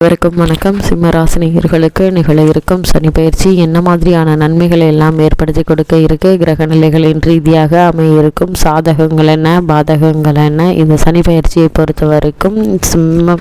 அனைவருக்கும் வணக்கம். சிம்ம ராசினியர்களுக்கு நிகழ இருக்கும் சனி பயிற்சி என்ன மாதிரியான நன்மைகளை எல்லாம் ஏற்படுத்தி கொடுக்க இருக்கு? கிரக நிலைகளின் ரீதியாக அமைய இருக்கும் சாதகங்கள் என்ன? பாதகங்கள் என்ன? இந்த சனி பயிற்சியை பொறுத்த வரைக்கும் சிம்ம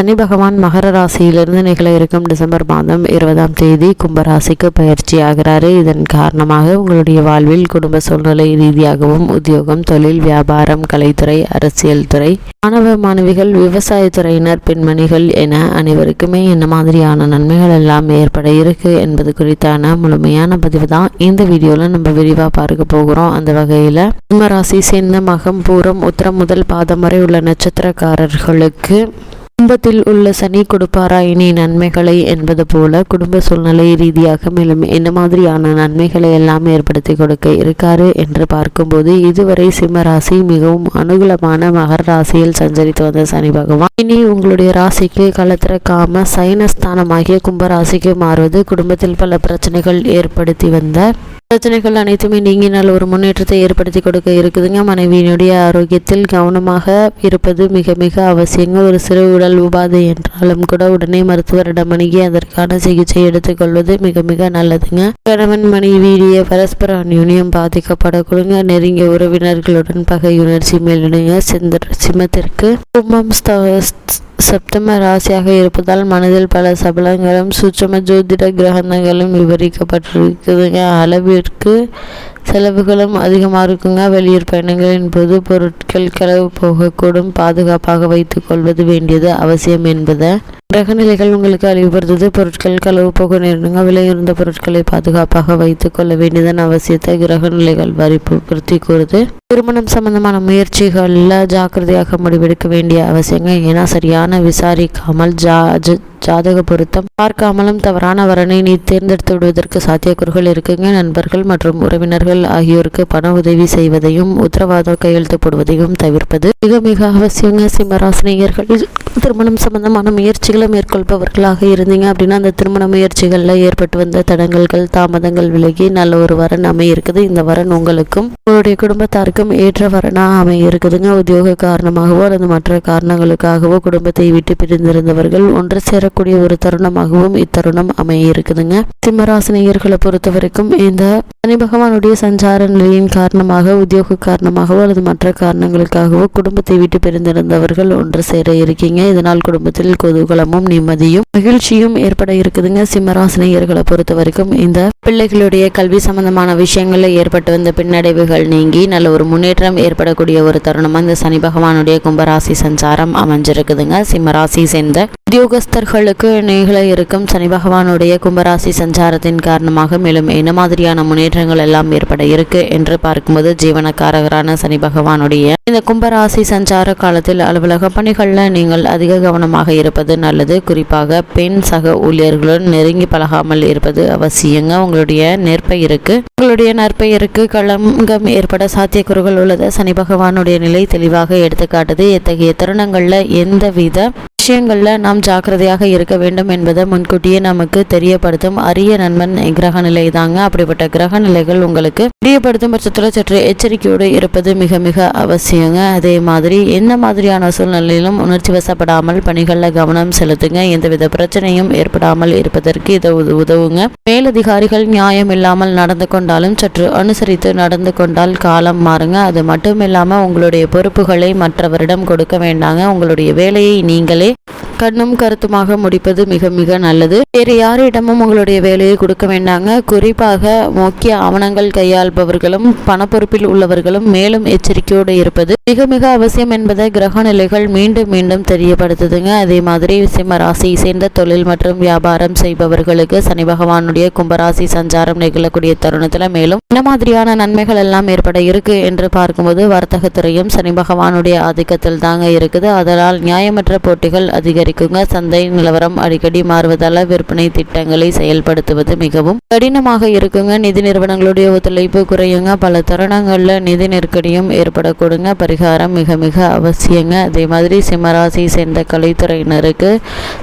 சனி பகவான் மகர ராசியிலிருந்து நிகழ இருக்கும் டிசம்பர் மாதம் இருபதாம் தேதி கும்பராசிக்கு பயிற்சி ஆகிறாரு. இதன் காரணமாக உங்களுடைய வாழ்வில் குடும்ப சூழ்நிலை ரீதியாகவும் உத்தியோகம் தொழில் வியாபாரம் கலைத்துறை அரசியல் துறை மாணவ மாணவிகள் விவசாயத்துறையினர் பெண்மணிகள் என அனைவருக்குமே என்ன மாதிரியான நன்மைகள் எல்லாம் ஏற்பட இருக்கு என்பது குறித்தான முழுமையான பதிவு தான் இந்த வீடியோவில் நம்ம விரிவாக பார்க்க போகிறோம். அந்த வகையில் கும்பராசி சேர்ந்த மகம் பூரம் உத்திரம் முதல் பாதம் வரை உள்ள நட்சத்திரக்காரர்களுக்கு குடும்பத்தில் உள்ள சனி கொடுப்பாரா இனி நன்மைகளை என்பது போல குடும்ப சூழ்நிலை ரீதியாக மேலும் என்ன மாதிரியான நன்மைகளை எல்லாம் ஏற்படுத்தி கொடுக்க இருக்காரு என்று பார்க்கும்போது இதுவரை சிம்ம ராசி மிகவும் அனுகூலமான மகர ராசியில் சஞ்சரித்து வந்த சனி பகவான். இனி உங்களுடைய ராசிக்கு களத்திறக்காம சைனஸ்தானமாகிய கும்பராசிக்கு மாறுவது குடும்பத்தில் பல பிரச்சனைகள் ஏற்படுத்தி வந்த பிரச்சனைகள் அனைத்துமே நீங்கினால் ஒரு முன்னேற்றத்தை ஏற்படுத்தி கொடுக்க இருக்குதுங்க. மனைவியினுடைய ஆரோக்கியத்தில் கவனமாக இருப்பது மிக மிக அவசியங்க. ஒரு சிறு உடல் உபாதை என்றாலும் கூட உடனே மருத்துவரிடம் அணுகி அதற்கான சிகிச்சை எடுத்துக்கொள்வது மிக மிக நல்லதுங்க. கணவன் மனைவியுடைய பரஸ்பர அந்யூன்யம் பாதிக்கப்படக்கூடுங்க. நெருங்கிய உறவினர்களுடன் பகை உணர்ச்சி மேலிடுங்க. சிந்தர் சிம்மத்திற்கு கும்பம் ஸ்த- செப்டம்பர் ராசியாக இருப்பதால் மனதில் பல சபலங்களும் சூட்சம ஜோதிட கிரகணங்களும் விவரிக்கப்பட்டிருக்குதுங்க. அளவிற்கு செலவுகளும் அதிகமாக இருக்குங்க. வெளியூர் பயணங்களின் போது பொருட்கள் களவு போகக்கூடும். பாதுகாப்பாக வைத்துக்கொள்வது வேண்டியது அவசியம் என்பதை. கிரகநிலைகள் உங்களுக்கு அழிவுபடுத்துது பொருட்கள் களவு போக நேரங்க விலையுறந்த பொருட்களை பாதுகாப்பாக வைத்துக் கொள்ள வேண்டியதன் அவசியத்தை கிரகநிலைகள் வற்புறுத்தி கூறுது. திருமணம் சம்பந்தமான முயற்சிகளில் ஜாக்கிரதையாக முடிவெடுக்க வேண்டிய அவசியங்க. ஏன்னா சரியான விசாரிக்காமல் ஜா ஜாதக பொருத்தம் பார்க்காமலும் தவறான வரனை நீ தேர்ந்தெடுத்து விடுவதற்கு சாத்தியக்கூறுகள் இருக்குங்க. நண்பர்கள் மற்றும் உறவினர்கள் ஆகியோருக்கு பண உதவி செய்வதையும் உத்தரவாதம் கையெழுத்து போடுவதையும் தவிர்ப்பது மிக மிக அவசியங்க. சிம்மராசினியர்கள் திருமணம் சம்பந்தமான முயற்சிகளை மேற்கொள்பவர்களாக இருந்தீங்க அப்படின்னா அந்த திருமண முயற்சிகளில் ஏற்பட்டு வந்த தடங்கல்கள் தாமதங்கள் விலகி நல்ல ஒரு வரன் அமையிருக்குது. இந்த வரன் உங்களுக்கும் உங்களுடைய குடும்பத்தாருக்கும் ஏற்ற வரனாக அமைய இருக்குதுங்க உத்தியோக காரணமாகவோ அல்லது மற்ற காரணங்களுக்காகவோ குடும்பத்தை விட்டு பிரிந்திருந்தவர்கள் ஒன்று சேர சேரக்கூடிய ஒரு தருணமாகவும் இத்தருணம் அமைய இருக்குதுங்க சிம்மராசினியர்களை பொறுத்த வரைக்கும் இந்த சனி பகவானுடைய சஞ்சார நிலையின் காரணமாக உத்தியோக காரணமாகவோ அல்லது மற்ற காரணங்களுக்காகவோ குடும்பத்தை விட்டு பிரிந்திருந்தவர்கள் ஒன்று சேர இருக்கீங்க. இதனால் குடும்பத்தில் குதூகலமும் நிம்மதியும் மகிழ்ச்சியும் ஏற்பட இருக்குதுங்க. சிம்மராசினியர்களை பொறுத்த வரைக்கும் இந்த பிள்ளைகளுடைய கல்வி சம்பந்தமான விஷயங்களில் ஏற்பட்டு வந்த பின்னடைவுகள் நீங்கி நல்ல ஒரு முன்னேற்றம் ஏற்படக்கூடிய ஒரு தருணம் இந்த சனி பகவானுடைய கும்பராசி சஞ்சாரம் அமைஞ்சிருக்குதுங்க. சிம்மராசி சேர்ந்த உத்தியோகஸ்தர்கள் உங்களுக்கு நிகழ இருக்கும் சனி பகவானுடைய கும்பராசி சஞ்சாரத்தின் காரணமாக மேலும் என்ன மாதிரியான முன்னேற்றங்கள் எல்லாம் ஏற்பட இருக்கு என்று பார்க்கும்போது ஜீவனக்காரகரான சனி பகவானுடைய இந்த கும்பராசி சஞ்சார காலத்தில் அலுவலக பணிகளில் நீங்கள் அதிக கவனமாக இருப்பது நல்லது. குறிப்பாக பெண் சக ஊழியர்களுடன் நெருங்கி பழகாமல் இருப்பது அவசியங்க. உங்களுடைய நெற்பயிருக்கு உங்களுடைய நற்பெயருக்கு களங்கம் ஏற்பட சாத்தியக்கூறுகள் உள்ளது. சனி பகவானுடைய நிலை தெளிவாக எடுத்துக்காட்டுது. இத்தகைய தருணங்களில் எந்தவித விஷயங்களில் நாம் ஜாக்கிரதையாக இருக்க வேண்டும் என்பதை முன்கூட்டியே நமக்கு தெரியப்படுத்தும் அரிய நண்பன் கிரக நிலை தாங்க. அப்படிப்பட்ட கிரக நிலைகள் உங்களுக்கு தெரியப்படுத்தும் பட்சத்தில் சற்று எச்சரிக்கையோடு இருப்பது மிக மிக அவசியங்க. அதே மாதிரி எந்த மாதிரியான சூழ்நிலையிலும் உணர்ச்சி வசப்படாமல் பணிகளில் கவனம் செலுத்துங்க. எந்தவித பிரச்சனையும் ஏற்படாமல் இருப்பதற்கு இது உதவுங்க. மேலதிகாரிகள் நியாயம் இல்லாமல் நடந்து கொண்டாலும் சற்று அனுசரித்து நடந்து கொண்டால் காலம் மாறுங்க. அது மட்டும் இல்லாமல் உங்களுடைய பொறுப்புகளை மற்றவரிடம் கொடுக்க வேண்டாங்க. உங்களுடைய வேலையை நீங்களே கண்ணும் கருத்துமாக முடிப்பது மிக மிக நல்லது. வேறு யாரிடமும் உங்களுடைய வேலையை கொடுக்க வேண்டாங்க. குறிப்பாக முக்கிய ஆவணங்கள் கையாள்பவர்களும் பணப்பொறுப்பில் உள்ளவர்களும் மேலும் எச்சரிக்கையோடு இருப்பது மிக மிக அவசியம் என்பதை கிரக நிலைகள் மீண்டும் மீண்டும் தெரியப்படுத்துதுங்க. அதே மாதிரி சிம்ம ராசியை சேர்ந்த தொழில் மற்றும் வியாபாரம் செய்பவர்களுக்கு சனி பகவானுடைய கும்பராசி சஞ்சாரம் நிகழக்கூடிய தருணத்தில் மேலும் என்ன மாதிரியான நன்மைகள் எல்லாம் ஏற்பட இருக்கு என்று பார்க்கும்போது வர்த்தகத்துறையும் சனி பகவானுடைய ஆதிக்கத்தில் தாங்க இருக்குது. அதனால் நியாயமற்ற போட்டிகள் அதிகரிக்குங்க. சந்தை நிலவரம் அடிக்கடி மாறுவதால விற்பனை திட்டங்களை செயல்படுத்துவது மிகவும் கடினமாக இருக்குங்க. நிதி நிறுவனங்களுடைய ஒத்துழைப்பு குறையுங்க. பல தருணங்களில் நிதி நெருக்கடியும் ஏற்படக்கூடுங்க. பரிகாரம் மிக மிக அவசியங்க. அதே மாதிரி சிம்மராசி சேர்ந்த கலைத்துறையினருக்கு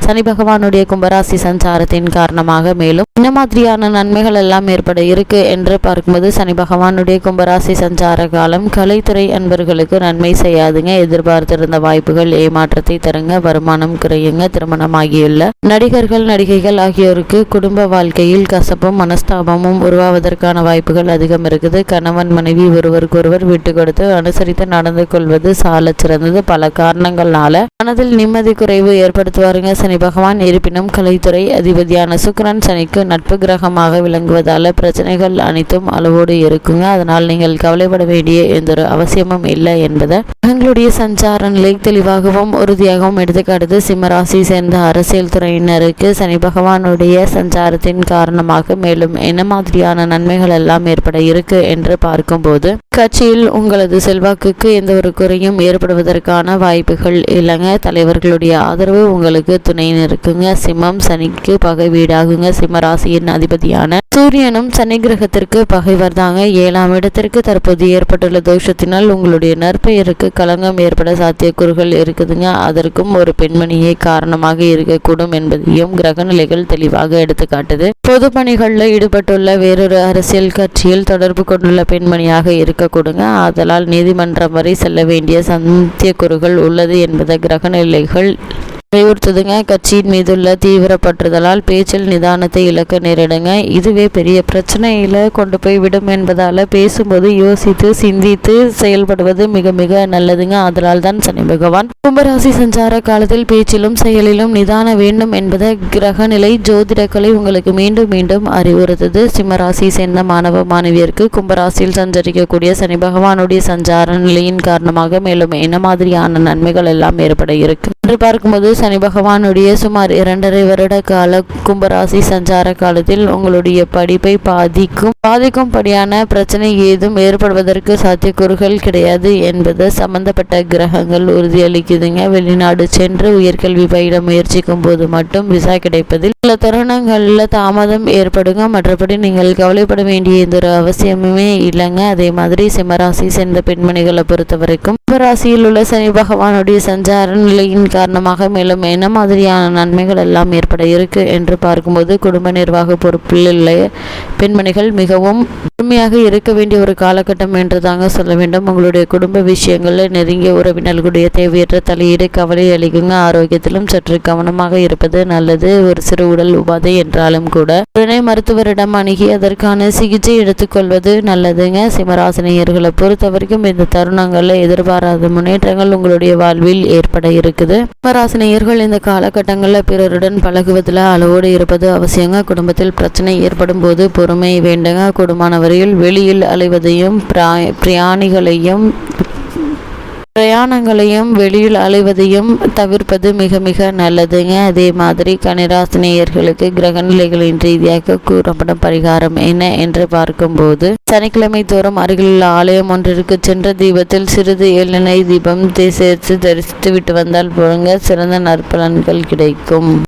சனி பகவானுடைய கும்பராசி சஞ்சாரத்தின் காரணமாக மேலும் என்ன மாதிரியான நன்மைகள் எல்லாம் ஏற்பட இருக்கு என்று பார்க்கும்போது சனி பகவானுடைய கும்பராசி சஞ்சார காலம் கலைத்துறை அன்பர்களுக்கு நன்மை செய்யாதுங்க. எதிர்பார்த்திருந்த வாய்ப்புகள் ஏமாற்றத்தை தருங்க. வரும் வருமானம் குறையுங்க. திருமணமாகியுள்ள நடிகர்கள் நடிகைகள் ஆகியோருக்கு குடும்ப வாழ்க்கையில் கசப்பும் மனஸ்தாபமும் உருவாவதற்கான வாய்ப்புகள் அதிகம் இருக்குது. கணவன் மனைவி ஒருவருக்கொருவர் விட்டு கொடுத்து அனுசரித்து நடந்து கொள்வது சால சிறந்தது. பல காரணங்களால மனதில் நிம்மதி குறைவு ஏற்படுத்துவாருங்க. சனி பகவான் இருப்பினும் கலைத்துறை அதிபதியான சுக்கரன் சனிக்கு நட்பு கிரகமாக விளங்குவதால பிரச்சனைகள் அனைத்தும் அளவோடு இருக்குங்க. அதனால் நீங்கள் கவலைப்பட வேண்டிய எந்த ஒரு அவசியமும் இல்லை என்பதை தங்களுடைய சஞ்சார நிலை தெளிவாகவும் உறுதியாகவும் அடுத்து சிம்மராசி சேர்ந்த அரசியல் துறையினருக்கு சனி பகவானுடைய சஞ்சாரத்தின் காரணமாக மேலும் என்ன மாதிரியான நன்மைகள் எல்லாம் ஏற்பட இருக்கு என்று பார்க்கும்போது கட்சியில் உங்களது செல்வாக்குக்கு எந்த ஒரு குறையும் ஏற்படுவதற்கான வாய்ப்புகள் இல்லைங்க. தலைவர்களுடைய ஆதரவு உங்களுக்கு துணை இருக்குங்க சிம்மம் சனிக்கு பகை வீடாகுங்க. சிம்ம ராசியின் அதிபதியான சூரியனும் சனி கிரகத்திற்கு பகைவர் தாங்க ஏழாம் இடத்திற்கு தற்போது ஏற்பட்டுள்ள தோஷத்தினால் உங்களுடைய நற்பெயருக்கு களங்கம் ஏற்பட சாத்தியக்கூறுகள் இருக்குதுங்க. அதற்கும் ஒரு பெண்மணியே காரணமாக இருக்கக்கூடும் என்பதையும் கிரக நிலைகள் தெளிவாக எடுத்துக்காட்டுது பொது பணிகளில் ஈடுபட்டுள்ள வேறொரு அரசியல் கட்சியில் தொடர்பு கொண்டுள்ள பெண்மணியாக இருக்கக்கூடுங்க. ஆதலால் நீதிமன்றம் வரை செல்ல வேண்டிய சாத்தியக்கூறுகள் உள்ளது என்பதை கிரக நிலைகள் வலியுறுத்துதுங்க கட்சியின் மீதுள்ள தீவிர பற்றுதலால் பேச்சில் நிதானத்தை இழக்க நேரிடுங்க. இதுவே பெரிய பிரச்சனையில் கொண்டு போய் விடும் என்பதால் பேசும்போது யோசித்து சிந்தித்து செயல்படுவது மிக மிக நல்லதுங்க. அதனால் தான் சனி பகவான் கும்பராசி சஞ்சார காலத்தில் பேச்சிலும் செயலிலும் நிதான வேண்டும் என்பதை கிரகநிலை ஜோதிடக்கலை உங்களுக்கு மீண்டும் மீண்டும் அறிவுறுத்தது. சிம்மராசி சேர்ந்த மாணவ மாணவியருக்கு கும்பராசியில் சஞ்சரிக்கக்கூடிய சனி பகவானுடைய சஞ்சார நிலையின் காரணமாக மேலும் என்ன மாதிரியான நன்மைகள் எல்லாம் ஏற்பட இருக்கு? என்று பார்க்கும்போது சனி பகவானுடைய சுமார் இரண்டரை வருட கால கும்பராசி சஞ்சார காலத்தில் உங்களுடைய படிப்பை பாதிக்கும். பாதிக்கும்படியான பிரச்சனை ஏதும் ஏற்படுவதற்கு சாத்தியக்கூறுகள் கிடையாது என்பது சம்பந்தப்பட்ட கிரகங்கள் உறுதியளிக்குதுங்க. வெளிநாடு சென்று உயர்கல்வி பயில முயற்சிக்கும் போது மட்டும் விசா கிடைப்பதில் சில தருணங்களில் தாமதம் ஏற்படுங்க. மற்றபடி நீங்கள் கவலைப்பட வேண்டிய எந்த ஒரு அவசியமுமே இல்லைங்க. அதே மாதிரி சிம்மராசி சேர்ந்த பெண்மணிகளை பொறுத்த வரைக்கும் கும்பராசியில் உள்ள சனி பகவானுடைய சஞ்சார நிலையின் காரணமாக மேலும் என்ன மாதிரியான நன்மைகள் எல்லாம் ஏற்பட இருக்கு என்று பார்க்கும்போது குடும்ப நிர்வாக பொறுப்பில் உள்ள பெண்மணிகள் மிகவும் உண்மையாக இருக்க வேண்டிய ஒரு காலகட்டம் என்று தாங்க சொல்ல வேண்டும். உங்களுடைய குடும்ப விஷயங்களில் நெருங்கிய உறவினர்களுடைய தேவையற்ற தலையீடு கவலை அளிக்குங்க. ஆரோக்கியத்திலும் சற்று கவனமாக இருப்பது நல்லது. ஒரு சிறு உடல் உபாதை என்றாலும் கூட உடனே மருத்துவரிடம் அணுகி அதற்கான சிகிச்சை எடுத்துக்கொள்வது நல்லதுங்க. சிம்மராசினியர்களை பொறுத்த வரைக்கும் இந்த தருணங்களில் எதிர்பாராத முன்னேற்றங்கள் உங்களுடைய வாழ்வில் ஏற்பட இருக்குது. சிம்மராசினியர்கள் இந்த காலகட்டங்களில் பிறருடன் பழகுவதில் அளவோடு இருப்பது அவசியங்க. குடும்பத்தில் பிரச்சனை ஏற்படும் போது பொறுமை வேண்டுங்க. குடும்பமான வரையில் வெளியில் அலைவதையும் பிரா- பிரயாணிகளையும் பிரயாணங்களையும் வெளியில் அலைவதையும் தவிர்ப்பது மிக மிக நல்லதுங்க. அதே மாதிரி கனிராசினியர்களுக்கு கிரகநிலைகளின் ரீதியாக கூறப்படும் பரிகாரம் என்ன என்று பார்க்கும்போது சனிக்கிழமை தோறும் அருகிலுள்ள ஆலயம் ஒன்றிற்கு சென்ற தீபத்தில் சிறிது எண்ணெய் தீபம் சேர்த்து தரிசித்து விட்டு வந்தால் போலுங்க சிறந்த நற்பலன்கள் கிடைக்கும்.